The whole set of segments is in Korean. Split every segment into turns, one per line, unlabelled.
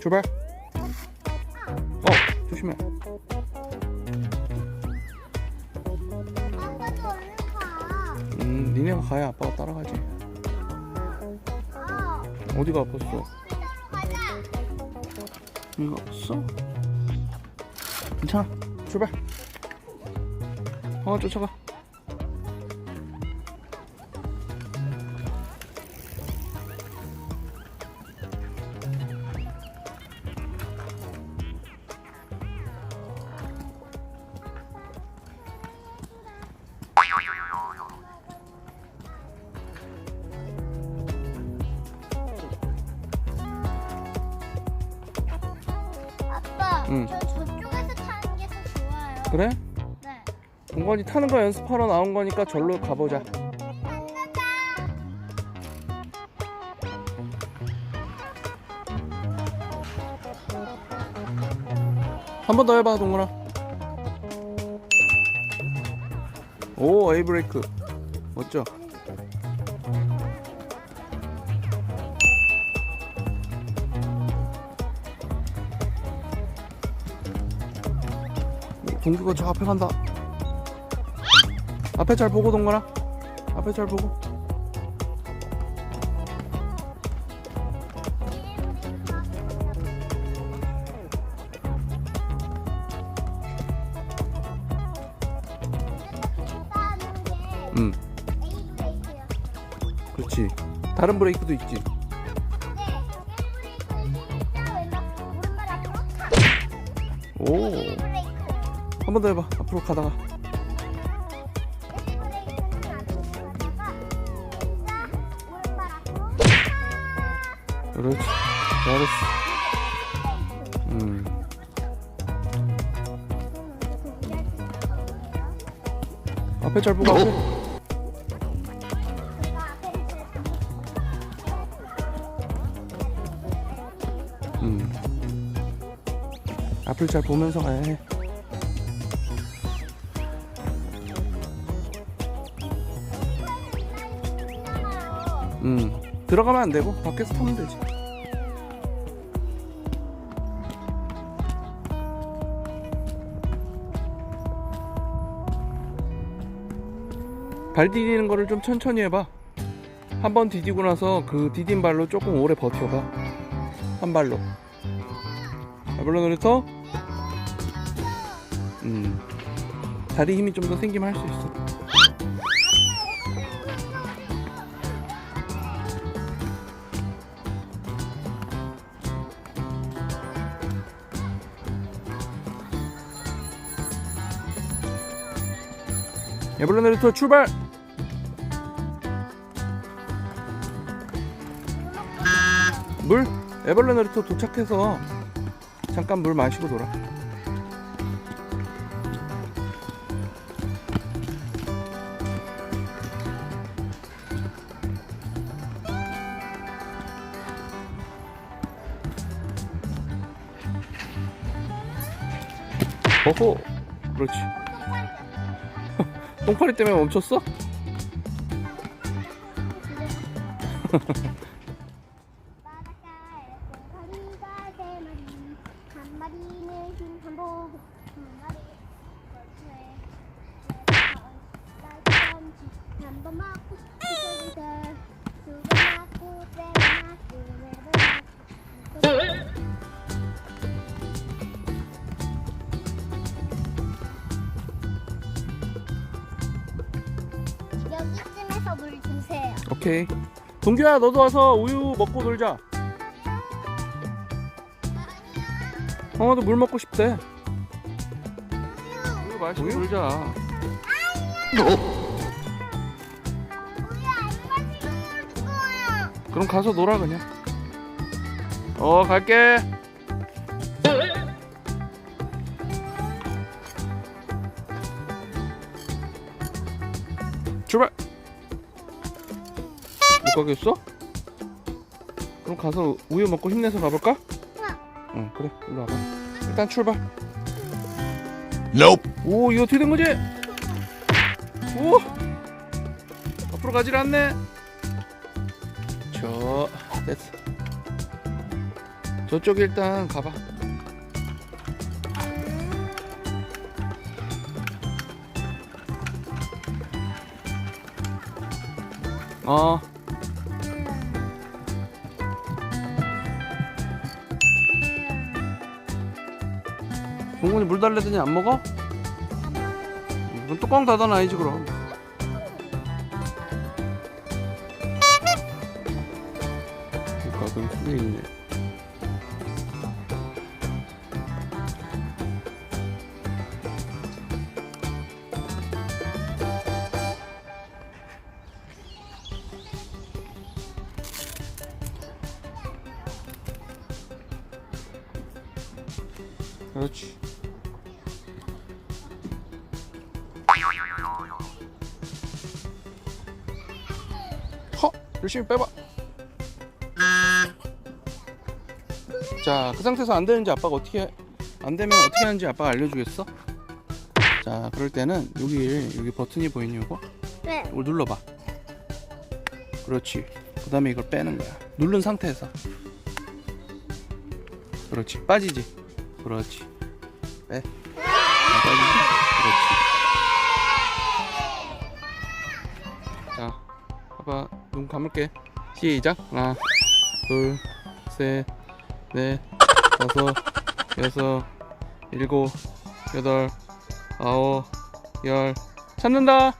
출발. 어, 조심해.
아빠도 얼른 가.
음, 니네가 가야 아빠가 따라가지.
아,
어디가 아팠어?
가자.
이거 없어? 괜찮아. 출발. 어, 쫓아가. 응.
저 저쪽에서 타는 게 더 좋아요.
그래?
네.
동건이 타는 거 연습하러 나온 거니까 절로 가보자.
간다.
한 번 더 해봐, 동건아. 오, 에이 브레이크. 멋져. 동규가 저 앞에 간다. 앞에 잘 보고 동건아. 앞에 잘 보고. 응,
브레이크요.
그렇지. 다른 브레이크도 있지.
네. 오
한 번 더 해봐. 앞으로 가다가. 그렇지. 잘했어. 음. 앞에 잘 보고 앞에. 음. 앞을 잘 보면서 가야 해. 음. 들어가면 안 되고 밖에서 타면 되지. 발 디디는 거를 좀 천천히 해봐. 한 번 디디고 나서 그 디딘 발로 조금 오래 버텨봐. 한 발로. 아블로 놀이터. 음. 다리 힘이 좀 더 생기면 할 수 있어. 에블로 놀이터 출발! 물? 에벌레 놀이터 도착해서 잠깐 물 마시고 놀아. 어호, 그렇지. 똥파리 때문에 멈췄어?
여기쯤에서 물 주세요.
오케이. 동규야, 너도 와서 우유 먹고 놀자. 형아도 물 먹고 싶대. 우유 마시고 놀자.
우리 안 마시고 놀 거야.
그럼 가서 놀아 그냥. 어, 갈게. 출발. 못 가겠어? 그럼 가서 우유 먹고 힘내서 가볼까? 응, 그래. 일로 와봐. 일단 출발.
Nope.
오, 이거 어떻게 된 거지? 오! 앞으로 가질 않네. 저, 됐어. 저쪽 일단 가봐. 어. 동훈이 물 달래더니 안 먹어? 그럼 뚜껑 닫아놔야지 그럼. 가끔 속에 있네. 그렇지. 허! 열심히 빼봐. 자, 그 상태에서 안 되는지 아빠가 어떻게 해- 안 되면 어떻게 하는지 아빠가 알려주겠어? 자, 그럴 때는 여기 여기 버튼이 보이니 이거?
네.
이걸 눌러봐. 그렇지. 그 다음에 이걸 빼는 거야. 누른 상태에서. 그렇지. 빠지지. 그렇지. 빼. 안 빠지지. 그렇지. 자, 봐봐. 눈 감을게. 시작. 하나, 둘, 셋, 넷, 다섯, 여섯, 일곱, 여덟, 아홉, 열. 찾는다.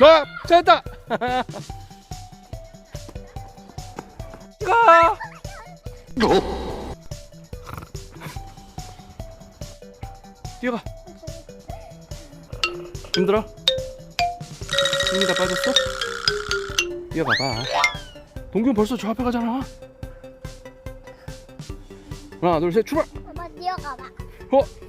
아, 찾았다. 가. 뛰어가. 힘들어? 힘이 다 빠졌어? 뛰어가봐. 동균 벌써 저 앞에 가잖아. 하나, 둘, 셋, 출발.
엄마 뛰어가봐.
어?